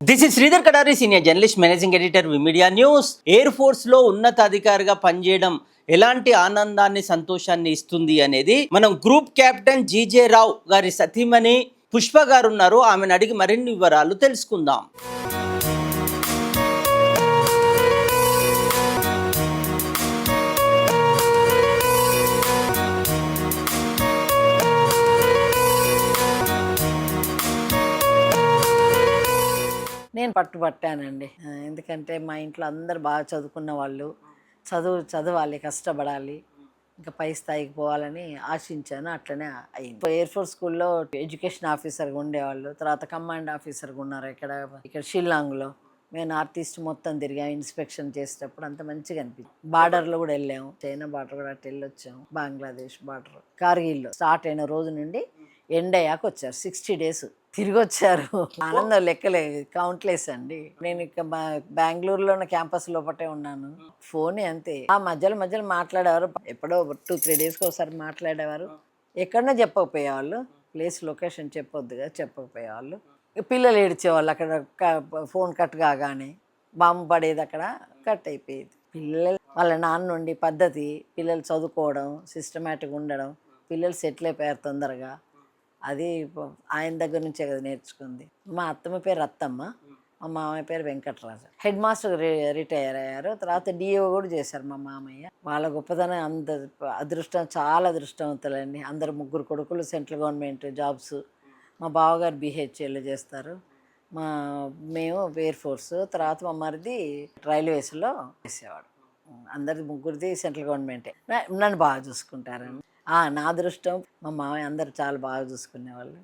This is Sridhar Kadari senior journalist managing editor media news air ఫోర్స్లో ఉన్నతాధికారిగా పనిచేయడం ఎలాంటి ఆనందాన్ని సంతోషాన్ని ఇస్తుంది అనేది మనం గ్రూప్ కెప్టెన్ జీజే రావు గారి సతీమణి పుష్ప గారు ఉన్నారు. ఆమెను అడిగి మరిన్ని వివరాలు తెలుసుకుందాం. నేను పట్టుబట్టానండి. ఎందుకంటే మా ఇంట్లో అందరు బాగా చదువుకున్న వాళ్ళు చదువు చదవాలి కష్టపడాలి ఇంకా పై స్థాయికి పోవాలని ఆశించాను అట్లనే అయింది. ఎయిర్ ఫోర్స్ స్కూల్లో ఎడ్యుకేషన్ ఆఫీసర్గా ఉండేవాళ్ళు తర్వాత కమాండ్ ఆఫీసర్గా ఉన్నారు ఇక్కడ ఇక్కడ షిల్లాంగ్లో మేము నార్త్ ఈస్ట్ మొత్తం తిరిగాం ఇన్స్పెక్షన్ చేసేటప్పుడు అంత మంచిగా అనిపించింది. బార్డర్లో కూడా వెళ్ళాము. చైనా బార్డర్ కూడా అటు వెళ్ళొచ్చాము. బంగ్లాదేశ్ బార్డర్ కార్గిల్లో స్టార్ట్ అయిన రోజు నుండి ఎండ్ అయ్యాక వచ్చారు. సిక్స్టీ డేస్ తిరిగి వచ్చారు ఆనందం లెక్కలే కౌంట్లెస్ అండి. నేను ఇక బా- బెంగళూరులో ఉన్న క్యాంపస్ లోపటే ఉన్నాను. ఫోన్ అంతే. ఆ మధ్యలో మధ్యలో మాట్లాడేవారు. ఎప్పుడో టూ త్రీ డేస్కి ఒకసారి మాట్లాడేవారు. ఎక్కడన్నా చెప్పకపోయేవాళ్ళు. Place location చెప్పొద్దుగా చెప్పకపోయేవాళ్ళు. పిల్లలు ఏడ్చేవాళ్ళు అక్కడ ఫోన్ కట్ కాగానే. బాంబు పడేది అక్కడ కట్ అయిపోయేది. పిల్లలు వాళ్ళ నాన్న నుండి పద్ధతి పిల్లలు చదువుకోవడం సిస్టమేటిక్గా ఉండడం పిల్లలు సెటిల్ అయిపోయారు తొందరగా. అది ఆయన దగ్గర నుంచే కదా నేర్చుకుంది. మా అత్తమ్మ పేరు అత్తమ్మ మా మామయ్య పేరు వెంకటరాజు. హెడ్ మాస్టర్ రి- రిటైర్ అయ్యారు. తర్వాత డిఓ కూడా చేశారు మా మామయ్య. వాళ్ళ గొప్పతనం అంత అదృష్టం చాలా అదృష్టవంతులండి. అందరు ముగ్గురు కొడుకులు సెంట్రల్ గవర్నమెంట్ జాబ్స్. మా బావగారు బీహెచ్ఏలో చేస్తారు. మా మేము ఎయిర్ ఫోర్స్ తర్వాత మా మరిది రైల్వేస్లో చేసేవాడు. అందరిది ముగ్గురిది సెంట్రల్ గవర్నమెంటే. నన్ను బాగా చూసుకుంటారండి నా అదృష్టం మా మామయ్య అందరు చాలా బాగా చూసుకునేవాళ్ళు.